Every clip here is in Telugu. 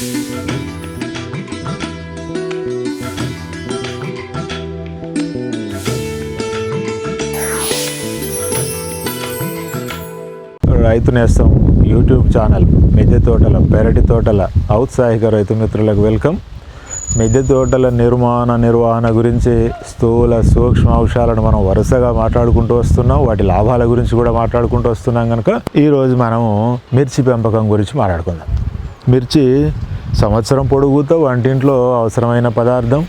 రైతు నేస్తం యూట్యూబ్ ఛానల్ మిద్దె తోటల పెరటి తోటల ఔత్సాహిక రైతు మిత్రులకు వెల్కమ్. మిద్దె తోటల నిర్మాణ నిర్వహణ గురించి స్థూల సూక్ష్మ అంశాలను మనం వరుసగా మాట్లాడుకుంటూ వస్తున్నాం. వాటి లాభాల గురించి కూడా మాట్లాడుకుంటూ వస్తున్నాం కనుక ఈరోజు మనము మిర్చి పెంపకం గురించి మాట్లాడుకుందాం. మిర్చి సంవత్సరం పొడుగుతో వంటింట్లో అవసరమైన పదార్థం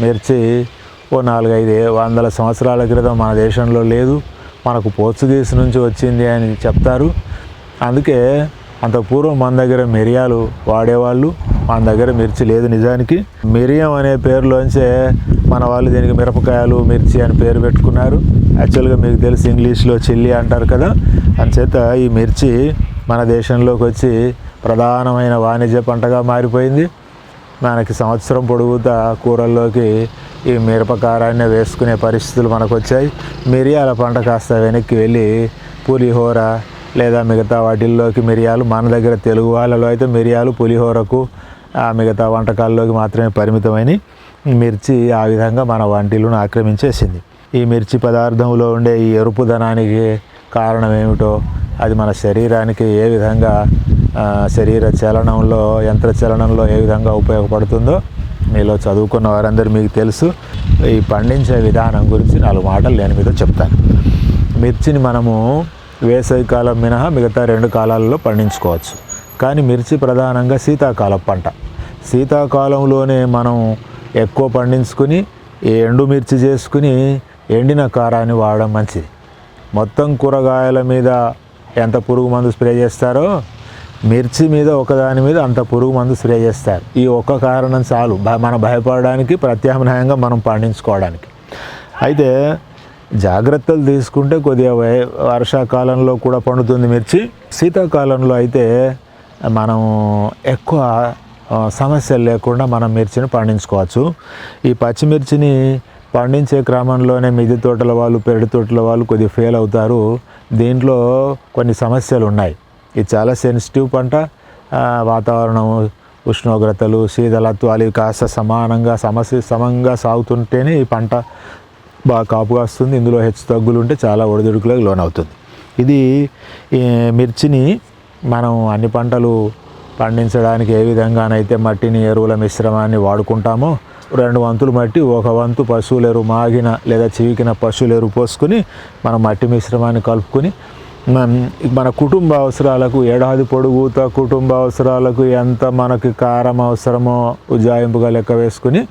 మిర్చి ఓ నాలుగైదు వందల సంవత్సరాల క్రితం మన దేశంలో లేదు మనకు పోర్చుగీస్ నుంచి వచ్చింది అని చెప్తారు. అందుకే అంత పూర్వం మన దగ్గర మిరియాలు వాడేవాళ్ళు మన దగ్గర మిర్చి లేదు నిజానికి. మిరియం అనే పేరులోంచే మన వాళ్ళు దీనికి మిరపకాయలు మిర్చి అని పేరు పెట్టుకున్నారు. యాక్చువల్గా మీకు తెలిసి ఇంగ్లీష్లో చిల్లి అంటారు కదా. అంచేత ఈ మిర్చి మన దేశంలోకి వచ్చి ప్రధానమైన వాణిజ్య పంటగా మారిపోయింది. మనకి సంవత్సరం పొడుగుతా కూరల్లోకి ఈ మిరపకారాన్ని వేసుకునే పరిస్థితులు మనకు వచ్చాయి మిరియాల పంట కాస్త వెనక్కి వెళ్ళి పులిహోర లేదా మిగతా వాటిల్లోకి మిరియాలు మన దగ్గర తెలుగు వాళ్ళలో అయితే మిరియాలు పులిహోరకు ఆ మిగతా వంటకాల్లోకి మాత్రమే పరిమితమైన మిర్చి ఆ విధంగా మన వంటిలను ఆక్రమించేసింది. ఈ మిర్చి పదార్థంలో ఉండే ఈ ఎరుపుదనానికి కారణం ఏమిటో అది మన శరీరానికి ఏ విధంగా శరీర చలనంలో యంత్ర చలనంలో ఏ విధంగా ఉపయోగపడుతుందో మీలో చదువుకున్న వారందరూ మీకు తెలుసు. ఈ పండించే విధానం గురించి నాలుగు మాటలు నేను మీతో చెప్తాను. మిర్చిని మనము వేసవి కాలం మినహా మిగతా రెండు కాలాలలో పండించుకోవచ్చు. కానీ మిర్చి ప్రధానంగా శీతాకాలం పంట. శీతాకాలంలోనే మనం ఎక్కువ పండించుకుని ఈ ఎండు మిర్చి చేసుకుని ఎండిన కారాన్ని వాడడం మంచిది. మొత్తం కూరగాయల మీద ఎంత పురుగు మందు స్ప్రే చేస్తారో మిర్చి మీద ఒకదాని మీద అంత పురుగు మందు స్ప్రే చేస్తారు. ఈ ఒక్క కారణం చాలు. మనం భయపడడానికి ప్రత్యామ్నాయంగా మనం పండించుకోవడానికి. అయితే జాగ్రత్తలు తీసుకుంటే కొద్దిగా వై వర్షాకాలంలో కూడా పండుతుంది మిర్చి. శీతాకాలంలో అయితే మనం ఎక్కువ సమస్యలు లేకుండా మనం మిర్చిని పండించుకోవచ్చు. ఈ పచ్చిమిర్చిని పండించే క్రమంలోనే మిద్దె తోటల వాళ్ళు పెరడు తోటల వాళ్ళు కొద్దిగా ఫెయిల్ అవుతారు. దీంట్లో కొన్ని సమస్యలు ఉన్నాయి. ఇది చాలా సెన్సిటివ్ పంట. వాతావరణం ఉష్ణోగ్రతలు శీతలత్వాలు ఇవి కాస్త సమానంగా సమస్య సమంగా సాగుతుంటేనే ఈ పంట బాగా కాపుగా వస్తుంది ఇందులో హెచ్చు తగ్గులు ఉంటే చాలా ఒడిదుడుకులకు లోనవుతుంది. ఇది మిర్చిని మనం అన్ని పంటలు పండించడానికి ఏ విధంగానైతే మట్టిని ఎరువుల మిశ్రమాన్ని వాడుకుంటామో రెండు వంతులు మట్టి ఒక వంతు పశువుల ఎరువు మాగిన లేదా చివికిన పశువుల ఎరువు పోసుకుని మనం మట్టి మిశ్రమాన్ని కలుపుకొని మన- మన కుటుంబ అవసరాలకు ఏడాది పొడుగుతా కుటుంబ అవసరాలకు ఎంత మనకి కారం అవసరమో ఉజ్జాయింపుగా లెక్క వేసుకుని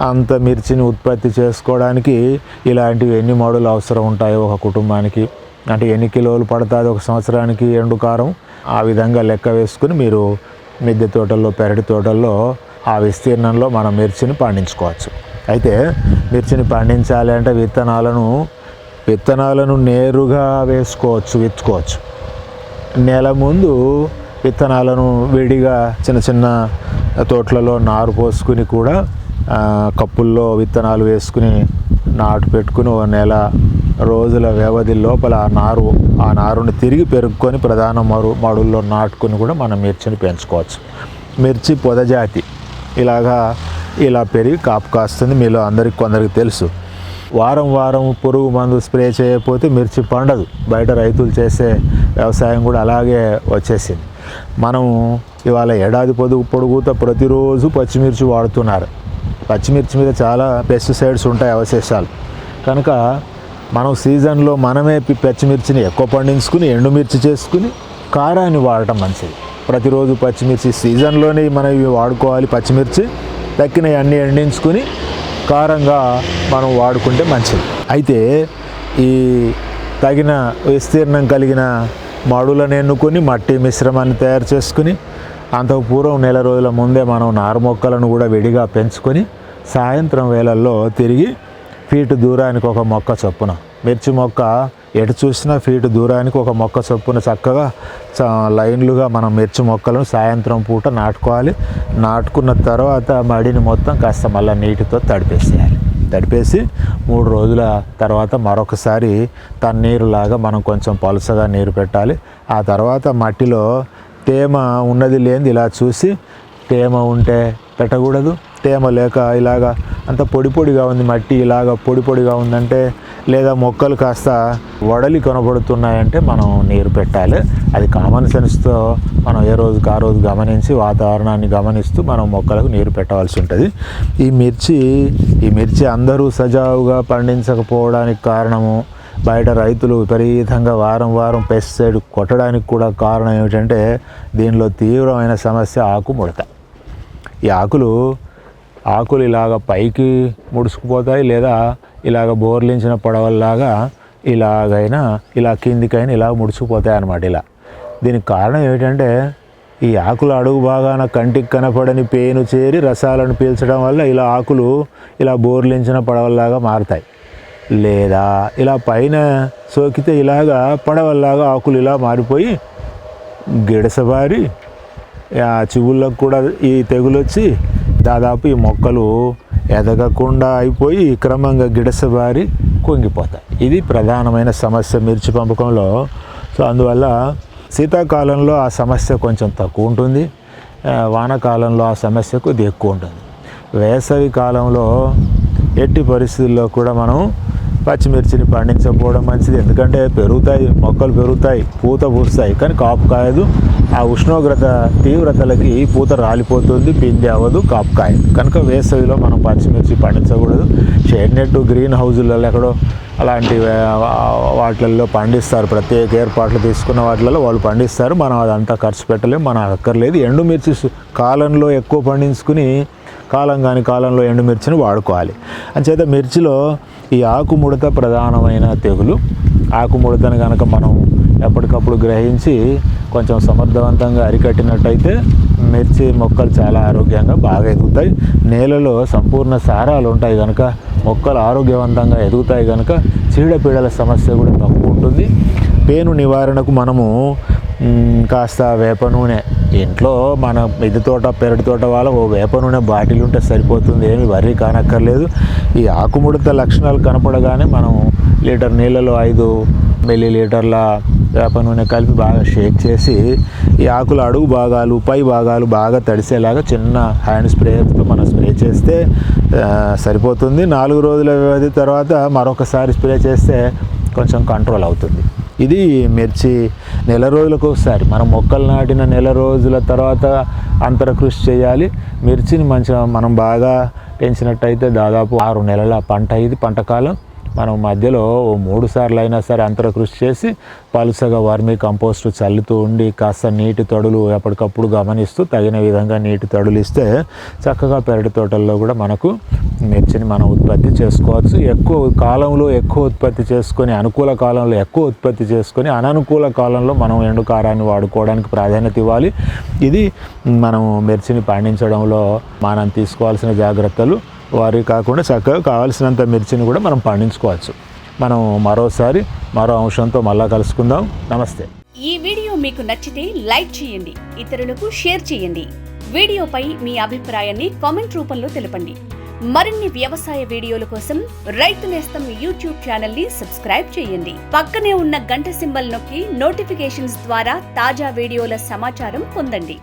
అంత మిర్చిని ఉత్పత్తి చేసుకోవడానికి ఇలాంటివి ఎన్ని మోడలు అవసరం ఉంటాయో ఒక కుటుంబానికి. అంటే ఎన్ని కిలోలు పడుతుంది ఒక సంవత్సరానికి ఎండు కారం? ఆ విధంగా లెక్క వేసుకుని మీరు మిద్దె తోటల్లో పెరటి తోటల్లో ఆ విస్తీర్ణంలో మనం మిర్చిని పండించుకోవచ్చు. అయితే మిర్చిని పండించాలి అంటే విత్తనాలను విత్తనాలను నేరుగా వేసుకోవచ్చు విత్తుకోవచ్చు. నెల ముందు విత్తనాలను విడిగా చిన్న చిన్న తోటలలో నారు పోసుకుని కూడా కప్పుల్లో విత్తనాలు వేసుకుని నాటు పెట్టుకుని ఓ నెల రోజుల వ్యవధి లోపల ఆ నారు ఆ నారుని తిరిగి పెరుక్కొని ప్రధాన మరు మడుల్లో నాటుకుని కూడా మనం మిర్చిని పెంచుకోవచ్చు. మిర్చి పొదజాతి. ఇలాగా ఇలా పెరిగి కాపు కాస్తుంది. మీలో అందరికి కొందరికి తెలుసు. వారం వారం పురుగు మందు స్ప్రే చేయకపోతే మిర్చి పండదు. బయట రైతులు చేసే వ్యవసాయం కూడా అలాగే వచ్చేసింది. మనం ఇవాళ ఏడాది పొదుగు పొడుగుతో ప్రతిరోజు పచ్చిమిర్చి వాడుతున్నారు. పచ్చిమిర్చి మీద చాలా పెస్టిసైడ్స్ ఉంటాయి అవశేషాలు. కనుక మనం సీజన్లో మనమే పచ్చిమిర్చిని ఎక్కువ పండించుకుని ఎండుమిర్చి చేసుకుని కారాన్ని వాడటం మంచిది. ప్రతిరోజు పచ్చిమిర్చి సీజన్లోనే మనం ఇవి వాడుకోవాలి పచ్చిమిర్చి. తక్కినవి అన్నీ ఎండించుకుని కారంగా మనం వాడుకుంటే మంచిది. అయితే ఈ తగిన విస్తీర్ణం కలిగిన మడులను ఎన్నుకొని మట్టి మిశ్రమాన్ని తయారు చేసుకుని అంతకు పూర్వం నెల రోజుల ముందే మనం నారు మొక్కలను కూడా విడిగా పెంచుకొని సాయంత్రం వేళల్లో తిరిగి ఫీటు దూరానికి ఒక మొక్క చొప్పున. మిర్చి మొక్క ఎటు చూసినా ఫీటు దూరానికి ఒక మొక్క చొప్పున చక్కగా చ- లైన్లుగా మనం మిర్చి మొక్కలను సాయంత్రం పూట నాటుకోవాలి. నాటుకున్న తర్వాత మడిని మొత్తం కాస్త మళ్ళీ నీటితో తడిపేసేయాలి. తడిపేసి మూడు రోజుల తర్వాత మరొకసారి తన నీరులాగా మనం కొంచెం పలుసగా నీరు పెట్టాలి. ఆ తర్వాత మట్టిలో తేమ ఉన్నది లేనిది ఇలా చూసి తేమ ఉంటే పెట్టకూడదు. తేమ లేక ఇలాగా అంత పొడి పొడిగా ఉంది మట్టి ఇలాగ పొడి పొడిగా ఉందంటే లేదా మొక్కలు కాస్త వడలి కనబడుతున్నాయంటే మనం నీరు పెట్టాలి. అది కామన్ సెన్స్తో మనం ఏ రోజుకి ఆ రోజు గమనించి వాతావరణాన్ని గమనిస్తూ మనం మొక్కలకు నీరు పెట్టవలసి ఉంటుంది. ఈ మిర్చి ఈ మిర్చి అందరూ సజావుగా పండించకపోవడానికి కారణము బయట రైతులు విపరీతంగా వారం వారం పెస్టిసైడ్ కొట్టడానికి కూడా కారణం ఏమిటంటే దీనిలో తీవ్రమైన సమస్య ఆకు ముడత. ఈ ఆకులు ఆకులు ఇలాగ పైకి ముడుచుకుపోతాయి లేదా ఇలాగ బోర్లించిన పడవల్లాగా ఇలాగైనా ఇలా కిందికైనా ఇలా ముడుచుకుపోతాయి అన్నమాట ఇలా. దీనికి కారణం ఏమిటంటే ఈ ఆకులు అడుగు భాగాన కంటికి కనపడని పేను చేరి రసాలను పీల్చడం వల్ల ఇలా ఆకులు ఇలా బోర్లించిన పడవల్లాగా మారుతాయి. లేదా ఇలా పైన సోకితే ఇలాగా పడవల్లాగా ఆకులు ఇలా మారిపోయి గిడసబారి ఆ చిగుళ్ళకు కూడా ఈ తెగులు వచ్చి దాదాపు ఈ మొక్కలు ఎదగకుండా అయిపోయి క్రమంగా గిడసబారి కుంగిపోతాయి. ఇది ప్రధానమైన సమస్య మిర్చి పంపకంలో. సో అందువల్ల శీతాకాలంలో ఆ సమస్య కొంచెం తక్కువ ఉంటుంది. వానకాలంలో ఆ సమస్య కొద్దిగా ఎక్కువ ఉంటుంది. వేసవి కాలంలో ఎట్టి పరిస్థితుల్లో కూడా మనం పచ్చిమిర్చిని పండించకపోవడం మంచిది. ఎందుకంటే పెరుగుతాయి మొక్కలు పెరుగుతాయి పూత పూస్తాయి. కానీ కాపు కాయదు. ఆ ఉష్ణోగ్రత తీవ్రతలకి పూత రాలిపోతుంది పిండి అవ్వదు కాపు కాయదు. కనుక వేసవిలో మనం పచ్చిమిర్చి పండించకూడదు. షేడ్ నెట్ గ్రీన్ హౌజులలో ఎక్కడో అలాంటి వాటిల్లో పండిస్తారు. ప్రత్యేక ఏర్పాట్లు తీసుకున్న వాటిలలో వాళ్ళు పండిస్తారు. మనం అదంతా ఖర్చు పెట్టలేము మనం అక్కర్లేదు. ఎండుమిర్చి కాలంలో ఎక్కువ పండించుకుని కాలం కాని కాలంలో ఎండుమిర్చిని వాడుకోవాలి. అంచేత మిర్చిలో ఈ ఆకుముడత ప్రధానమైన తెగులు. ఆకుముడతను కనుక మనం ఎప్పటికప్పుడు గ్రహించి కొంచెం సమర్థవంతంగా అరికట్టినట్టయితే మిర్చి మొక్కలు చాలా ఆరోగ్యంగా బాగా ఎదుగుతాయి. నేలలో సంపూర్ణ సారాలు ఉంటాయి కనుక మొక్కలు ఆరోగ్యవంతంగా ఎదుగుతాయి కనుక చీడపీడల సమస్య కూడా తక్కువ ఉంటుంది. పేను నివారణకు మనము కాస్త వేప నూనె ఇంట్లో మన మిద్దె తోట పెరటి తోట వాళ్ళ ఓ వేప నూనె బాటిల్ ఉంటే సరిపోతుంది. ఏమి వరి కానక్కర్లేదు. ఈ ఆకుముడత లక్షణాలు కనపడగానే మనం లీటర్ నీళ్ళలో ఐదు మిల్లీ లీటర్ల వేప నూనె కలిపి బాగా షేక్ చేసి ఈ ఆకుల అడుగు భాగాలు పై భాగాలు బాగా తడిసేలాగా చిన్న హ్యాండ్ స్ప్రేయర్తో మనం స్ప్రే చేస్తే సరిపోతుంది. నాలుగు రోజుల వ్యవధి తర్వాత మరొకసారి స్ప్రే చేస్తే కొంచెం కంట్రోల్ అవుతుంది. ఇది మిర్చి నెల రోజులకు ఒకసారి. మనం మొక్కలు నాటిన నెల రోజుల తర్వాత అంతర కృషి చేయాలి. మిర్చిని మంచిగా మనం బాగా పెంచినట్టయితే దాదాపు ఆరు నెలల పంట ఇది పంట కాలం. మనం మధ్యలో ఓ మూడు సార్లు అయినా సరే అంతర కృషి చేసి పలుసగా వర్మీ కంపోస్ట్ చల్లుతూ ఉండి కాస్త నీటి తడులు ఎప్పటికప్పుడు గమనిస్తూ తగిన విధంగా నీటి తడులు ఇస్తే చక్కగా పెరటి తోటల్లో కూడా మనకు మిర్చిని మనం ఉత్పత్తి చేసుకోవచ్చు. ఎక్కువ కాలంలో ఎక్కువ ఉత్పత్తి చేసుకొని అనుకూల కాలంలో ఎక్కువ ఉత్పత్తి చేసుకొని అననుకూల కాలంలో మనం ఎండుకారాన్ని వాడుకోవడానికి ప్రాధాన్యత ఇవ్వాలి. ఇది మనం మిర్చిని పండించడంలో మనం తీసుకోవాల్సిన జాగ్రత్తలు. వారి కాకుండా చక్కగా కావాల్సినంత మిర్చిని కూడా మనం పండించుకోవచ్చు. మనం మరోసారి మరో అంశంతో మళ్ళా కలుసుకుందాం. నమస్తే. ఈ వీడియో మీకు నచ్చితే లైక్ చేయండి ఇతరులకు షేర్ చేయండి. వీడియోపై మీ అభిప్రాయాన్ని కామెంట్ రూపంలో తెలపండి. మరిన్ని వ్యవసాయ వీడియోల కోసం రైతు నేస్తం యూట్యూబ్ ఛానల్ని సబ్స్క్రైబ్ చేయండి. పక్కనే ఉన్న గంట సింబల్ నొక్కి నోటిఫికేషన్స్ ద్వారా తాజా వీడియోల సమాచారం పొందండి.